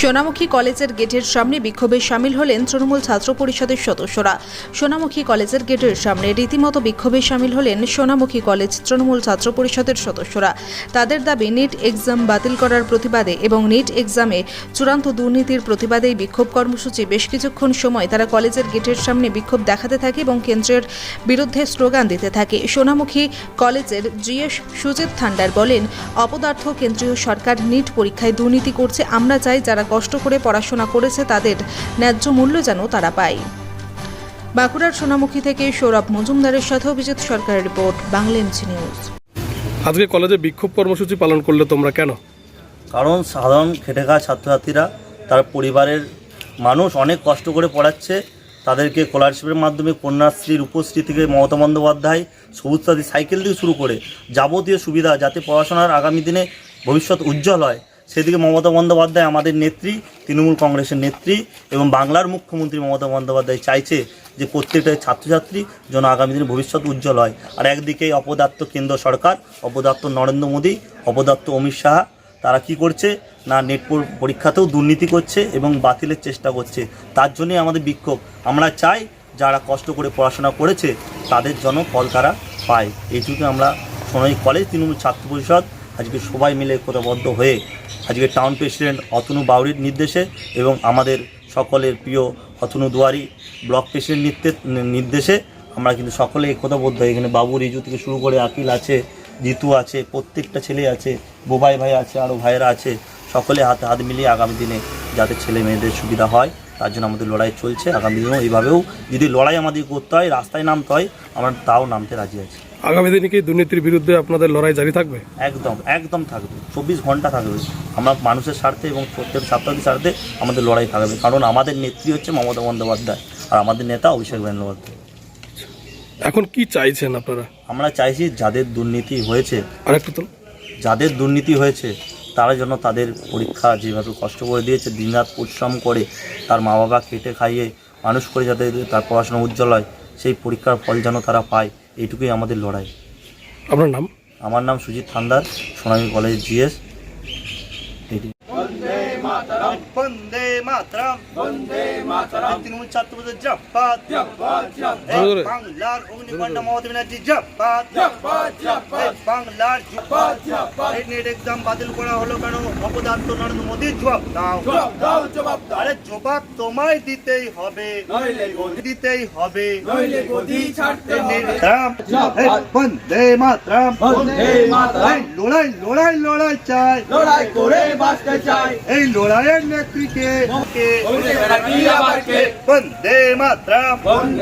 সোনামুখী কলেজের গেটের সামনে বিক্ষোভে সামিল হলেন তৃণমূল ছাত্র পরিষদের সদস্যরা। সোনামুখী কলেজের গেটের সামনে রীতিমতো বিক্ষোভে সামিল হলেন সোনামুখী কলেজ তৃণমূল ছাত্র পরিষদের সদস্যরা। তাদের দাবি, নিট এক্সাম বাতিল করার প্রতিবাদে এবং নিট এক্সামে চূড়ান্ত দুর্নীতির প্রতিবাদে এই বিক্ষোভ কর্মসূচি বেশ কিছুক্ষণ সময় তারা কলেজের গেটের সামনে বিক্ষোভ দেখাতে থাকে এবং কেন্দ্রের বিরুদ্ধে স্লোগান দিতে থাকে। সোনামুখী কলেজের জিএস সুজিত থান্ডার বলেন, অপদার্থ কেন্দ্রীয় সরকার নিট পরীক্ষায় দুর্নীতি করছে, আমরা চাই যারা কষ্ট করে পড়াশোনা করেছে তাদের ন্যায্য মূল্য যেন তারা পায়। বাঁকুড়ার সোনামুখী থেকে সৌরভ মজুমদারের সাথে অভিজিৎ সরকারের রিপোর্ট বাংলেন্স নিউজ। আজকে কলেজে বিক্ষোভ কর্মসূচি পালন করলে তোমরা কেন? কারণ সাধারণ খেটে খাওয়া ছাত্রছাত্রীরা তার পরিবারের মানুষ অনেক কষ্ট করে পড়াচ্ছে। তাদেরকে স্কলারশিপের মাধ্যমে কন্যাশ্রী রূপশ্রী থেকে মমতা বন্দ্যোপাধ্যায় সবুজ সাথী সাইকেল থেকে শুরু করে যাবতীয় সুবিধা যাতে পড়াশোনার আগামী দিনে ভবিষ্যৎ উজ্জ্বল হয় সেদিকে মমতা বন্দ্যোপাধ্যায় আমাদের নেত্রী, তৃণমূল কংগ্রেসের নেত্রী এবং বাংলার মুখ্যমন্ত্রী মমতা বন্দ্যোপাধ্যায় চাইছে যে প্রত্যেকটা ছাত্রছাত্রী যেন আগামী দিনে ভবিষ্যৎ উজ্জ্বল হয়। আর একদিকে অপদার্থ কেন্দ্র সরকার, অপদার্থ নরেন্দ্র মোদী, অপদার্থ অমিত শাহ, তারা কি করছে? না, নেট পর- পরীক্ষাতেও দুর্নীতি করছে এবং বাতিলের চেষ্টা করছে। তার জন্যই আমাদের বিক্ষোভ। আমরা চাই যারা কষ্ট করে পড়াশোনা করেছে, তাদের জন্য ফল তারা পায়। এইটুকু আমরা সোনাই কলেজ তৃণমূল ছাত্র পরিষদ আজকে সবাই মিলে একতাবদ্ধ হয়ে আজকে টাউন প্রেসিডেন্ট অতনু বাউরির নির্দেশে এবং আমাদের সকলের প্রিয় অতনু দুয়ারি ব্লক প্রেসিডেন্ট নির্দে- নির্দেশে আমরা কিন্তু সকলে একতাবদ্ধ এখানে বাবু রিজু থেকে শুরু করে আকিল আছে, জিতু আছে, প্রত্যেকটা ছেলে আছে, বোবাই ভাই আছে আরও ভাইয়েরা আছে, সকলে হাতে হাত মিলিয়ে আগামী দিনে যাতে ছেলে মেয়েদের সুবিধা হয়, তার জন্য আমাদের লড়াই চলছে। আগামী দিনেও এইভাবেও যদি লড়াই আমাদের করতে হয়, রাস্তায় নামতে হয়, আমরা তাও নামতে রাজি আছি। আগামী দিনে কি দুর্নীতির বিরুদ্ধে আপনাদের লড়াই জারি থাকবে? একদম একদম থাকবে। চব্বিশ ঘণ্টা থাকবে। আমরা মানুষের স্বার্থে এবং প্রত্যেক ছাত্রছাত্রীর স্বার্থে আমাদের লড়াই থাকবে। কারণ আমাদের নেত্রী হচ্ছে মমতা বন্দ্যোপাধ্যায় আর আমাদের নেতা অভিষেক বন্দ্যোপাধ্যায়। এখন কি চাইছেন আপনারা? আমরা চাইছি যাদের দুর্নীতি হয়েছে আর একটু তো যাদের দুর্নীতি হয়েছে তারা যেন তাদের পরীক্ষা যেভাবে কষ্ট করে দিয়েছে দিনরাত পরিশ্রম করে তার মা বাবা কেটে খাইয়ে মানুষ করে যাতে তার পড়াশোনা উজ্জ্বল হয় সেই পরীক্ষার ফল যেন তারা পায়। এইটুকুই আমাদের লড়াই। আপনার নাম? আমার নাম সুজিত থান্দার সোনামী কলেজ জিএস। এটি বন্দে মাতরম বন্দে মাতরম তৃণমূল ছাত্র জোরে। বাংলার অগ্নিকন্যা মমতা ব্যানার্জি জাপাত বাংলার নেট এক্সাম বাতিল করা হলো কেন অপদার্থ নরেন্দ্র মোদী জবাব দাও আরে জবাব তোমায় দিতেই হবে দিতেই হবে এই নেট বন্দে মাতরম লড়াই লড়াই লড়াই চাই লড়াই করে বাঁচতে চাই এই লড়াইয়ের নেত্রীকে কে? অভিষেক ব্যানার্জি আবার কে? বন্দে মাতরম